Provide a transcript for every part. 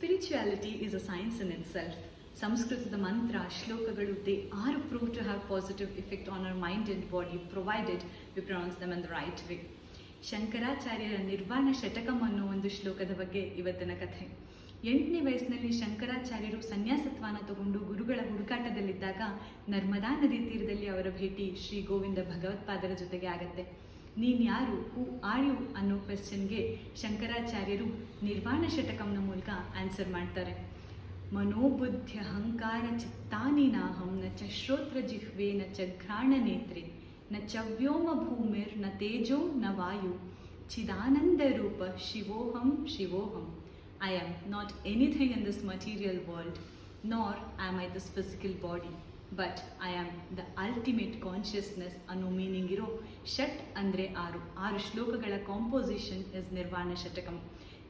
Spirituality is a science in itself. ಸಂಸ್ಕೃತದ ಮಂತ್ರ ಶ್ಲೋಕಗಳು they are prove to have positive effect on our mind and body provided we pronounce them in the right way ಶಂಕರಾಚಾರ್ಯರ Nirvana Shatakam ಅನ್ನೋ ಒಂದು ಶ್ಲೋಕದ ಬಗ್ಗೆ ಇವತ್ತಿನ ಕಥೆ. ಎಂಟನೇ ವಯಸ್ಸಿನಲ್ಲಿ ಶಂಕರಾಚಾರ್ಯರು ಸನ್ಯಾಸತ್ವನ ತಗೊಂಡು ಗುರುಗಳ ಹುಡುಕಾಟದಲ್ಲಿದ್ದಾಗ ನರ್ಮದಾ ನದಿ ತೀರದಲ್ಲಿ ಅವರ ಭೇಟಿ ಶ್ರೀ ಗೋವಿಂದ ಭಗವತ್ಪಾದರ ಜೊತೆಗೆ ಆಗತ್ತೆ. ನೀನ್ ಯಾರು ಹೂ ಆರ್ ಅನ್ನೋ ಕ್ವೆಶ್ಚನ್ಗೆ ಶಂಕರಾಚಾರ್ಯರು ನಿರ್ವಾಣ ಶತಕಂನ ಮೂಲಕ ಆನ್ಸರ್ ಮಾಡ್ತಾರೆ. ಮನೋಬುದ್ಧಿ ಅಹಂಕಾರ ಚಿತ್ತಾನಿ ನಾಹಂ, ನ ಚ ಶ್ರೋತ್ರ ಜಿಹ್ವೆ, ನ ಚ ಘ್ರಾಣ ನೇತ್ರೆ, ನ ಚ ವ್ಯೋಮ ಭೂಮಿರ್, ನ ತೇಜೋ ನ ವಾಯು, ಚಿದಾನಂದ ರೂಪ ಶಿವೋಹಂ ಶಿವೋಹಂ. I am not anything in this material world nor am I this physical body but I am the ultimate consciousness ಅನ್ನೋ ಮೀನಿಂಗ್ ಇರೋ ಷಟ್ ಅಂದರೆ ಆರು ಆರು ಶ್ಲೋಕಗಳ ಕಾಂಪೋಸಿಷನ್ ಇಸ್ ನಿರ್ವಾಣ ಶತಕಂ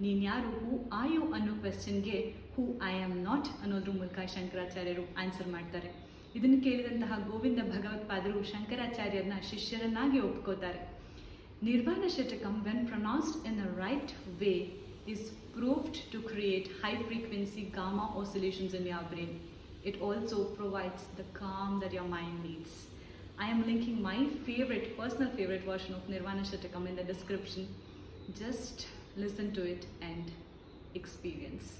ನೀನು ಯಾರು ಹೂ ಆಯು ಅನ್ನೋ ಕ್ವೆಶನ್ಗೆ ಹೂ ಐ ಆಮ್ ನಾಟ್ ಅನ್ನೋದ್ರ ಮೂಲಕ ಶಂಕರಾಚಾರ್ಯರು ಆನ್ಸರ್ ಮಾಡ್ತಾರೆ ಇದನ್ನು ಕೇಳಿದಂತಹ ಗೋವಿಂದ ಭಗವತ್ಪಾದರು ಶಂಕರಾಚಾರ್ಯರನ್ನ ಶಿಷ್ಯರನ್ನಾಗಿ ಒಪ್ಕೋತಾರೆ Nirvana Shatakam when pronounced in a right way is proved to create high frequency gamma oscillations in your brain. It also provides the calm that your mind needs. I am linking my favorite, personal favorite version of Nirvana Shatakam in the description. Just listen to it and experience.